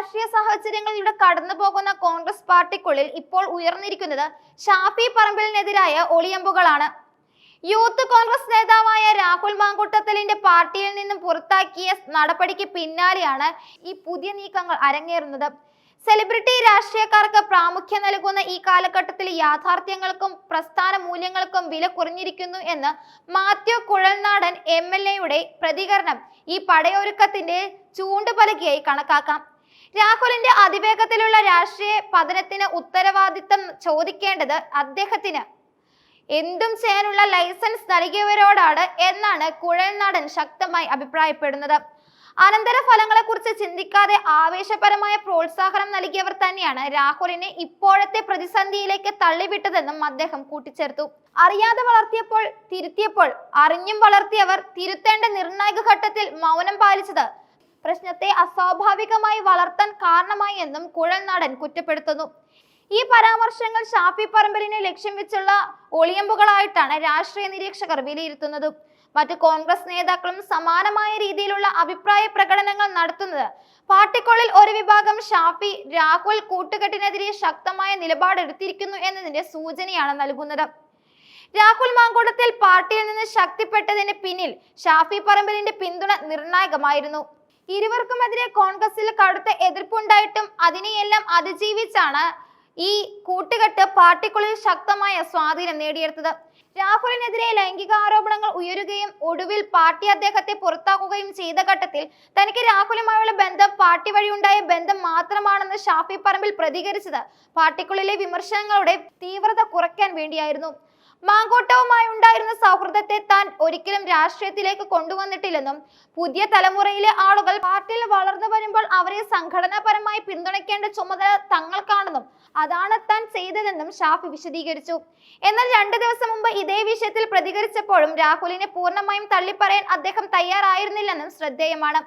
രാഷ്ട്രീയ സാഹചര്യങ്ങളിലൂടെ കടന്നു പോകുന്ന കോൺഗ്രസ് പാർട്ടിക്കുള്ളിൽ ഇപ്പോൾ ഉയർന്നിരിക്കുന്നത് ഷാഫി പറമ്പിലിനെതിരായ ഒളിയമ്പുകളാണ്. യൂത്ത് കോൺഗ്രസ് നേതാവായ രാഹുൽ മാങ്കൂട്ടത്തലിന്റെ പാർട്ടിയിൽ നിന്നും പുറത്താക്കിയ നടപടിക്ക് പിന്നാലെയാണ് ഈ പുതിയ നീക്കങ്ങൾ അരങ്ങേറുന്നത്. സെലിബ്രിറ്റി രാഷ്ട്രീയക്കാർക്ക് പ്രാമുഖ്യം നൽകുന്ന ഈ കാലഘട്ടത്തിൽ യാഥാർത്ഥ്യങ്ങൾക്കും പ്രസ്ഥാന മൂല്യങ്ങൾക്കും വില കുറഞ്ഞിരിക്കുന്നു എന്ന് മാത്യു കുഴൽനാടൻ എം എൽ എയുടെ പ്രതികരണം ഈ പടയൊരുക്കത്തിന്റെ ചൂണ്ടുപലകയായി കണക്കാക്കാം. രാഹുലിന്റെ അതിവേഗത്തിലുള്ള രാഷ്ട്രീയ പതനത്തിന് ഉത്തരവാദിത്തം ചോദിക്കേണ്ടത് അദ്ദേഹത്തിന്. എന്തും ചെയ്യാനുള്ള ലൈസൻസ് നൽകിയവരോടാണ് എന്നാണ് കുഴൽനാടൻ ശക്തമായി അഭിപ്രായപ്പെടുന്നത്. അനന്തര ഫലങ്ങളെ കുറിച്ച് ചിന്തിക്കാതെ ആവേശപരമായ പ്രോത്സാഹനം നൽകിയവർ തന്നെയാണ് രാഹുലിനെ ഇപ്പോഴത്തെ പ്രതിസന്ധിയിലേക്ക് തള്ളിവിട്ടതെന്നും അദ്ദേഹം കൂട്ടിച്ചേർത്തു. അറിയാതെ വളർത്തിയപ്പോൾ തിരുത്തിയപ്പോൾ അറിഞ്ഞും വളർത്തിയവർ തിരുത്തേണ്ട നിർണായക ഘട്ടത്തിൽ മൗനം പാലിച്ചത് പ്രശ്നത്തെ അസ്വാഭാവികമായി വളർത്താൻ കാരണമായി എന്നും കുഴൽനാടൻ കുറ്റപ്പെടുത്തുന്നു. ഈ പരാമർശങ്ങൾ ഷാഫി പറമ്പലിനെ ലക്ഷ്യം വെച്ചുള്ള ഒളിയമ്പുകളായിട്ടാണ് രാഷ്ട്രീയ നിരീക്ഷകർ വിലയിരുത്തുന്നത്. മറ്റ് കോൺഗ്രസ് നേതാക്കളും സമാനമായ രീതിയിലുള്ള അഭിപ്രായ പ്രകടനങ്ങൾ നടത്തുന്നത് പാർട്ടിക്കുള്ളിൽ ഒരു വിഭാഗം ഷാഫി രാഹുൽ കൂട്ടുകെട്ടിനെതിരെ ശക്തമായ നിലപാടെടുത്തിരിക്കുന്നു എന്നതിന്റെ സൂചനയാണ് നൽകുന്നത്. രാഹുൽ മാങ്കൂട്ടത്തിൽ പാർട്ടിയിൽ നിന്ന് ശക്തിപ്പെട്ടതിന് പിന്നിൽ ഷാഫി പറമ്പലിന്റെ പിന്തുണ നിർണായകമായിരുന്നു. ഇരുവർക്കുമെതിരെ കോൺഗ്രസിൽ കടുത്ത എതിർപ്പുണ്ടായിട്ടും അതിനെയെല്ലാം അതിജീവിച്ചാണ് ഈ കൂട്ടുകെട്ട് പാർട്ടിക്കുള്ളിൽ ശക്തമായ സ്വാധീനം നേടിയെടുത്തത്. രാഹുലിനെതിരെ ലൈംഗിക ആരോപണങ്ങൾ ഉയരുകയും ഒടുവിൽ പാർട്ടി അദ്ദേഹത്തെ പുറത്താക്കുകയും ചെയ്ത ഘട്ടത്തിൽ തനിക്ക് രാഹുലുമായുള്ള ബന്ധം പാർട്ടി വഴിയുണ്ടായ ബന്ധം മാത്രമാണെന്ന് ഷാഫി പറമ്പിൽ പ്രതികരിച്ചത് പാർട്ടിക്കുള്ളിലെ വിമർശനങ്ങളുടെ തീവ്രത കുറയ്ക്കാൻ വേണ്ടിയായിരുന്നു. മാങ്കോട്ടവുമായി ഉണ്ടായിരുന്ന സൗഹൃദത്തെ താൻ ഒരിക്കലും രാഷ്ട്രീയത്തിലേക്ക് കൊണ്ടുവന്നിട്ടില്ലെന്നും പുതിയ തലമുറയിലെ ആളുകൾ പാർട്ടിയിൽ വളർന്നു വരുമ്പോൾ അവരെ സംഘടനാപരമായി പിന്തുണയ്ക്കേണ്ട ചുമതല തങ്ങൾക്കാണെന്നും അതാണ് താൻ ചെയ്തതെന്നും ഷാഫി വിശദീകരിച്ചു. എന്നാൽ രണ്ടു ദിവസം മുമ്പ് ഇതേ വിഷയത്തിൽ പ്രതികരിച്ചപ്പോഴും രാഹുലിനെ പൂർണമായും തള്ളിപ്പറയാൻ അദ്ദേഹം തയ്യാറായിരുന്നില്ലെന്നും ശ്രദ്ധേയമാണ്.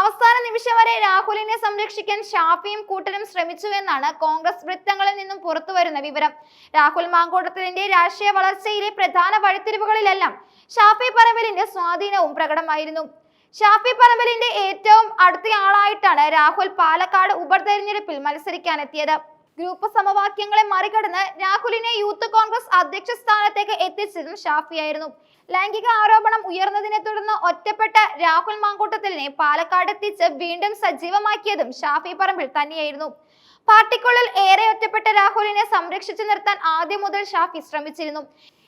അവസാന നിമിഷം വരെ രാഹുലിനെ സംരക്ഷിക്കാൻ ഷാഫിയും കൂട്ടരും ശ്രമിച്ചുവെന്നാണ് കോൺഗ്രസ് വൃത്തങ്ങളിൽ നിന്നും പുറത്തുവരുന്ന വിവരം. രാഹുൽ മാങ്കോട്ടത്തിലിന്റെ രാഷ്ട്രീയ വളർച്ചയിലെ പ്രധാന വഴിത്തിരിവുകളിലെല്ലാം ഷാഫി പറമ്പലിന്റെ സ്വാധീനവും പ്രകടമായിരുന്നു. ഷാഫി പറമ്പലിന്റെ ഏറ്റവും അടുത്തയാളായിട്ടാണ് രാഹുൽ പാലക്കാട് ഉപതെരഞ്ഞെടുപ്പിൽ മത്സരിക്കാനെത്തിയത്. ഗ്രൂപ്പ് സമവാക്യങ്ങളെ മറികടന്ന് രാഹുലിനെ യൂത്ത് കോൺഗ്രസ് അധ്യക്ഷ സ്ഥാനത്തേക്ക് എത്തിച്ചതും ഷാഫിയായിരുന്നു. ലൈംഗിക ആരോപണം ഉയർന്നതിനെ തുടർന്ന് ഒറ്റപ്പെട്ട രാഹുൽ മാങ്കൂട്ടത്തിലിനെ പാലക്കാട് എത്തിച്ച് വീണ്ടും സജീവമാക്കിയതും ഷാഫി പറമ്പിൽ തന്നെയായിരുന്നു. പാർട്ടിക്കുള്ളിൽ ഏറെ ഒറ്റപ്പെട്ട രാഹുലിനെ സംരക്ഷിച്ചു നിർത്താൻ ആദ്യം മുതൽ ഷാഫി ശ്രമിച്ചിരുന്നു.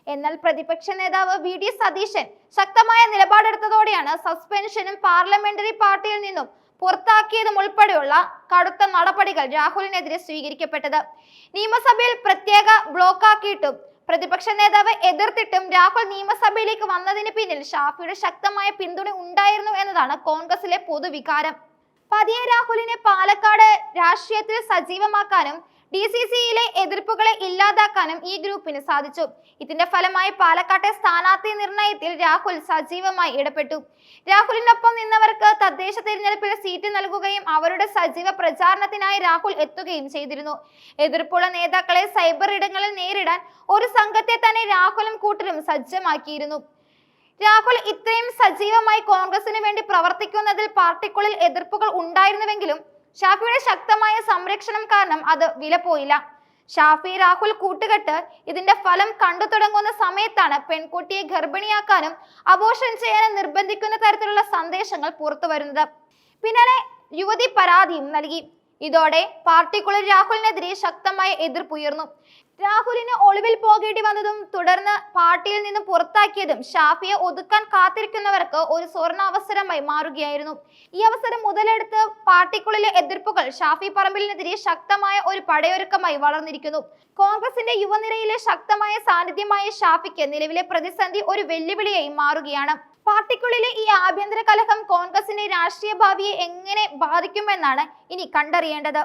എന്നാൽ പ്രതിപക്ഷ നേതാവ് വി ഡി സതീശൻ ശക്തമായ നിലപാടെടുത്തതോടെയാണ് സസ്പെൻഷനും പാർലമെന്ററി പാർട്ടിയിൽ നിന്നും പുറത്താക്കിയതും ഉൾപ്പെടെയുള്ള കടുത്ത നടപടികൾ രാഹുലിനെതിരെ സ്വീകരിക്കപ്പെട്ടത്. നിയമസഭയിൽ പ്രത്യേക ബ്ലോക്കാക്കിയിട്ടും പ്രതിപക്ഷ നേതാവ് എതിർത്തിട്ടും രാഹുൽ നിയമസഭയിലേക്ക് വന്നതിന് പിന്നിൽ ഷാഫിയുടെ ശക്തമായ പിന്തുണ ഉണ്ടായിരുന്നു എന്നതാണ് കോൺഗ്രസിലെ പൊതുവികാരം. പതിയെ രാഹുലിനെ പാലക്കാട് രാഷ്ട്രീയത്തിൽ സജീവമാക്കാനും ഡി സി സിയിലെ എതിർപ്പുകളെ ഇല്ലാതാക്കാനും ഈ ഗ്രൂപ്പിന് സാധിച്ചു. ഇതിന്റെ ഫലമായി പാലക്കാട്ടെ സ്ഥാനാർത്ഥി നിർണയത്തിൽ രാഹുൽ സജീവമായി ഇടപെട്ടു. രാഹുലിനൊപ്പം നിന്നവർക്ക് തദ്ദേശ തിരഞ്ഞെടുപ്പിൽ സീറ്റ് നൽകുകയും അവരുടെ സജീവ പ്രചാരണത്തിനായി രാഹുൽ എത്തുകയും ചെയ്തിരുന്നു. എതിർപ്പുള്ള നേതാക്കളെ സൈബർ ഇടങ്ങളിൽ നേരിടാൻ ഒരു സംഘത്തെ തന്നെ രാഹുലും കൂട്ടരും സജ്ജമാക്കിയിരുന്നു. രാഹുൽ ഇത്രയും സജീവമായി കോൺഗ്രസിന് വേണ്ടി പ്രവർത്തിക്കുന്നതിൽ പാർട്ടിക്കുള്ളിൽ എതിർപ്പുകൾ ഉണ്ടായിരുന്നുവെങ്കിലും ഷാഫിയുടെ ശക്തമായ സംരക്ഷണം കാരണം അത് വില പോയില്ല. ഷാഫി രാഹുൽ കൂട്ടുകെട്ട് ഇതിന്റെ ഫലം കണ്ടു തുടങ്ങുന്ന സമയത്താണ് പെൺകുട്ടിയെ ഗർഭിണിയാക്കാനും അബോഷൻ ചെയ്യാനും നിർബന്ധിക്കുന്ന തരത്തിലുള്ള സന്ദേശങ്ങൾ പുറത്തു വരുന്നത്. പിന്നാലെ യുവതി പരാതിയും നൽകി. ഇതോടെ പാർട്ടിക്കുള്ളിൽ രാഹുലിനെതിരെ ശക്തമായ എതിർപ്പുയർന്നു രാഹുലിന് ഒളിവിൽ പോകേണ്ടി വന്നതും തുടർന്ന് പാർട്ടിയിൽ നിന്ന് പുറത്താക്കിയതും ഷാഫിയെ ഒതുക്കാൻ കാത്തിരിക്കുന്നവർക്ക് ഒരു സ്വർണ അവസരമായി മാറുകയായിരുന്നു. ഈ അവസരം മുതലെടുത്ത് പാർട്ടിക്കുള്ളിലെ എതിർപ്പുകൾ ഷാഫി പറമ്പിലിനെതിരെ ശക്തമായ ഒരു പടയൊരുക്കമായി വളർന്നിരിക്കുന്നു. കോൺഗ്രസിന്റെ യുവനിരയിലെ ശക്തമായ സാന്നിധ്യമായ ഷാഫിക്ക് നിലവിലെ പ്രതിസന്ധി ഒരു വെല്ലുവിളിയായി മാറുകയാണ്. പാർട്ടിക്കുള്ളിലെ ഈ ആഭ്യന്തര കലഹം കോൺഗ്രസിന്റെ രാഷ്ട്രീയ ഭാവിയെ എങ്ങനെ ബാധിക്കുമെന്നാണ് ഇനി കണ്ടറിയേണ്ടത്.